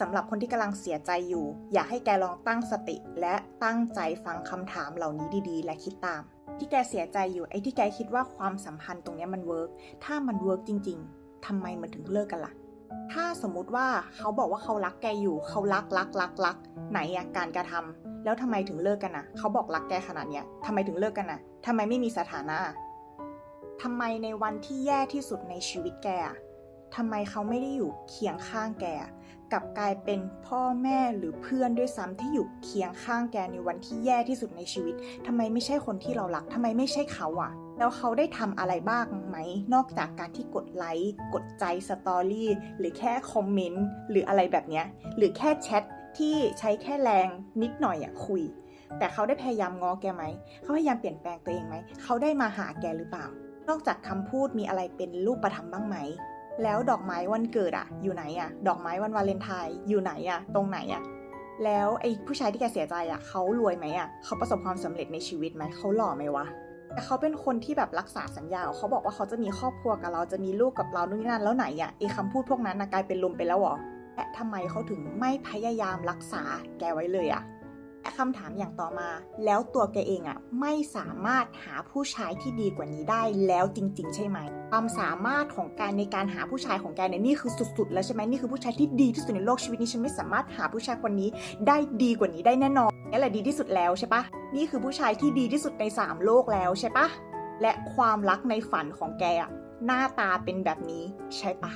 สำหรับคนที่กำลังเสียใจอยู่ อยากให้แกลองตั้งสติ และตั้งใจฟังคำถามเหล่านี้ดีๆ และคิดตาม ที่แกเสียใจอยู่ไอ้ที่แกคิดว่าความสัมพันธ์ตรงนี้มันเวิร์กถ้ามันเวิร์กจริง ๆทำไมมันถึงเลิกกันล่ะ ถ้าสมมุติว่าเขาบอกว่าเขารักแกอยู่เขารักรักรักรักไหนอะการกระทำแล้วทำไมถึงเลิกกันอะเขาบอกรักแกขนาดเนี้ยทำไมถึงเลิกกันอะทำไมไม่มีสถานะอะทำไมในวันที่แย่ที่สุดในชีวิตแกอะ ทำไมเขาไม่ได้อยู่เคียงข้างแกกลับกลายเป็นพ่อแม่หรือเพื่อนด้วยซ้ำที่อยู่เคียงข้างแกในวันที่แย่ที่สุดในชีวิตทำไมไม่ใช่คนที่เรารักทำไมไม่ใช่เขาอะแล้วเขาได้ทำอะไรบ้างไหม นอกจากการที่กดไลค์กดใจสตอรี่หรือแค่คอมเมนต์หรืออะไรแบบเนี้ยหรือแค่แชทที่ใช้แค่แรงนิดหน่อยอะคุย แต่เขาได้พยายามง้อแกไหม เขาพยายามเปลี่ยนแปลงตัวเองไหม เขาได้มาหาแกหรือเปล่า นอกจากคำพูดมีอะไรเป็นรูปธรรมบ้างไหม แล้วดอกไม้วันเกิดอะอยู่ไหนอะดอกไม้วันวาเลนไทน์อยู่ไหนอะตรงไหนอะแล้วไอ้ผู้ชายที่แกเสียใจอะเขารวยไหมอะเขาประสบความสำเร็จในชีวิตไหมเขาหล่อไหมวะแต่เขาเป็นคนที่แบบรักษาสัญญาเขาบอกว่าเขาจะมีครอบครัวกับเราจะมีลูกกับเรานู่นนี่นั่นแล้วไหนอะไอ้คำพูดพวกนั้นนะกลายเป็นลมไปแล้วเหรอและทำไมเขาถึงไม่พยายามรักษาแกไว้เลยอะ คำถามอย่างต่อมา แล้วตัวแกเองอะไม่สามารถหาผู้ชายที่ดีกว่านี้ได้แล้วจริง ๆ ใช่ไหม ความสามารถของการในการหาผู้ชายของแกเนี่ยนี่คือสุด ๆ แล้วใช่ไหมนี่คือผู้ชายที่ดีที่สุดในโลกชีวิตนี้ฉันไม่สามารถหาผู้ชายคนนี้ได้ดีกว่านี้ได้แน่นอนนี่แหละดีที่สุดแล้วใช่ปะนี่คือผู้ชายที่ดีที่สุดในสามโลกแล้วใช่ปะและความรักในฝันของแกอะหน้าตาเป็นแบบนี้ใช่ปะ